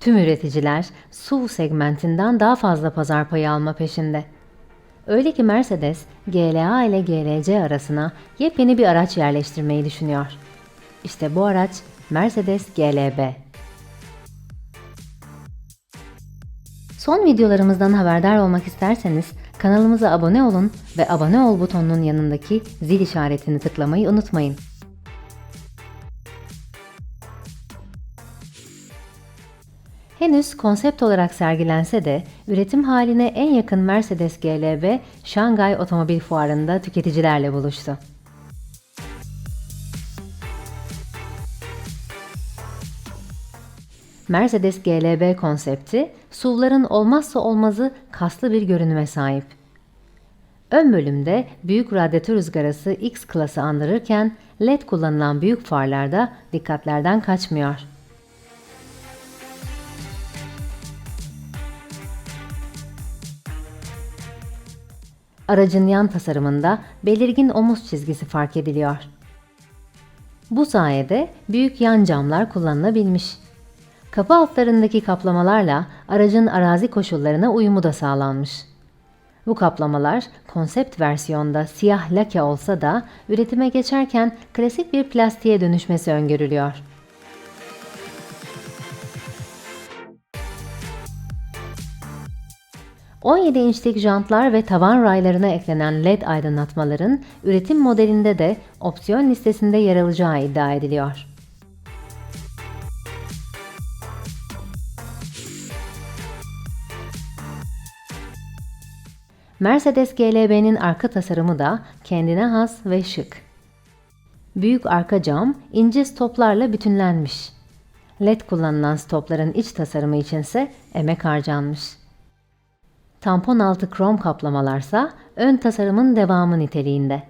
Tüm üreticiler SUV segmentinden daha fazla pazar payı alma peşinde. Öyle ki Mercedes, GLA ile GLC arasına yepyeni bir araç yerleştirmeyi düşünüyor. İşte bu araç Mercedes GLB. Son videolarımızdan haberdar olmak isterseniz kanalımıza abone olun ve abone ol butonunun yanındaki zil işaretini tıklamayı unutmayın. Henüz konsept olarak sergilense de üretim haline en yakın Mercedes GLB Şangay Otomobil Fuarı'nda tüketicilerle buluştu. Mercedes GLB konsepti SUV'ların olmazsa olmazı kaslı bir görünüme sahip. Ön bölümde büyük radyatör ızgarası X klası andırırken LED kullanılan büyük farlarda dikkatlerden kaçmıyor. Aracın yan tasarımında belirgin omuz çizgisi fark ediliyor. Bu sayede büyük yan camlar kullanılabilmiş. Kapı altlarındaki kaplamalarla aracın arazi koşullarına uyumu da sağlanmış. Bu kaplamalar konsept versiyonda siyah lake olsa da üretime geçerken klasik bir plastiğe dönüşmesi öngörülüyor. ...17 inçlik jantlar ve tavan raylarına eklenen LED aydınlatmaların üretim modelinde de opsiyon listesinde yer alacağı iddia ediliyor. Mercedes GLB'nin arka tasarımı da kendine has ve şık. Büyük arka cam ince stoplarla bütünlenmiş. LED kullanılan stopların iç tasarımı içinse emek harcanmış. Tampon altı krom kaplamalarsa ön tasarımın devamı niteliğinde.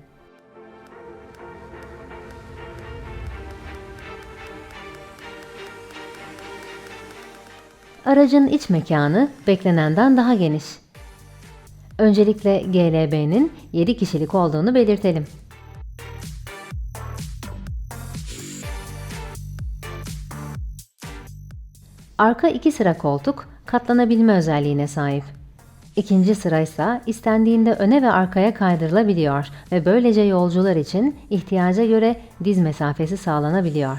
Aracın iç mekanı beklenenden daha geniş. Öncelikle GLB'nin 7 kişilik olduğunu belirtelim. Arka iki sıra koltuk katlanabilme özelliğine sahip. İkinci sıra istendiğinde öne ve arkaya kaydırılabiliyor ve böylece yolcular için ihtiyaca göre diz mesafesi sağlanabiliyor.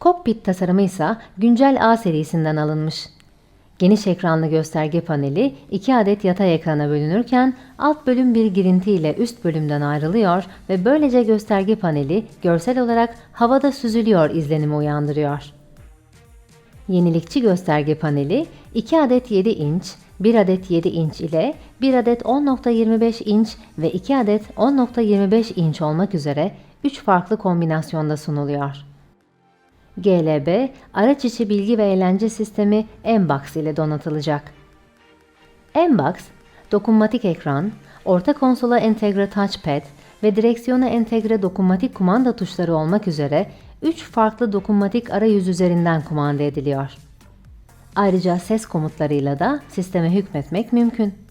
Kokpit tasarımı ise güncel A serisinden alınmış. Geniş ekranlı gösterge paneli iki adet yatay ekrana bölünürken alt bölüm bir girinti ile üst bölümden ayrılıyor ve böylece gösterge paneli görsel olarak havada süzülüyor izlenimi uyandırıyor. Yenilikçi gösterge paneli 2 adet 7 inç, 1 adet 7 inç ile 1 adet 10.25 inç ve 2 adet 10.25 inç olmak üzere 3 farklı kombinasyonda sunuluyor. GLB, araç içi bilgi ve eğlence sistemi MBUX ile donatılacak. MBUX, dokunmatik ekran, orta konsola entegre touchpad ve direksiyona entegre dokunmatik kumanda tuşları olmak üzere 3 farklı dokunmatik arayüz üzerinden kumanda ediliyor. Ayrıca ses komutlarıyla da sisteme hükmetmek mümkün.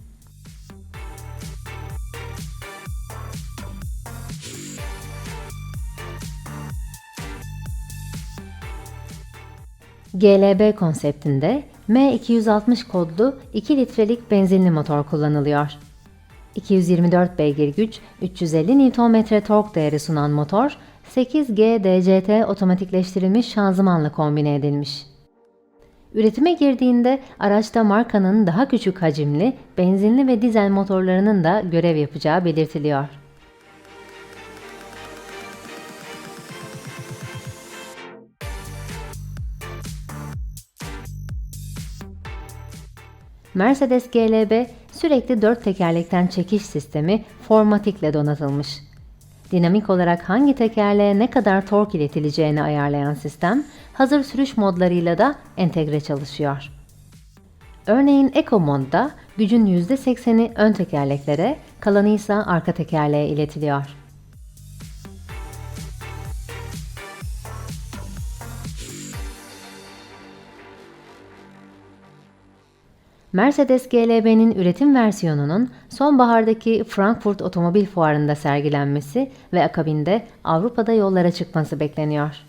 GLB konseptinde M260 kodlu 2 litrelik benzinli motor kullanılıyor. 224 beygir güç, 350 Nm tork değeri sunan motor, 8G DCT otomatikleştirilmiş şanzımanla kombine edilmiş. Üretime girdiğinde araçta markanın daha küçük hacimli benzinli ve dizel motorlarının da görev yapacağı belirtiliyor. Mercedes GLB sürekli dört tekerlekten çekiş sistemi Formatic ile donatılmış. Dinamik olarak hangi tekerleğe ne kadar tork iletileceğini ayarlayan sistem, hazır sürüş modlarıyla da entegre çalışıyor. Örneğin Eco modda gücün %80'i ön tekerleklere, kalanı ise arka tekerleğe iletiliyor. Mercedes GLB'nin üretim versiyonunun sonbahardaki Frankfurt Otomobil Fuarı'nda sergilenmesi ve akabinde Avrupa'da yollara çıkması bekleniyor.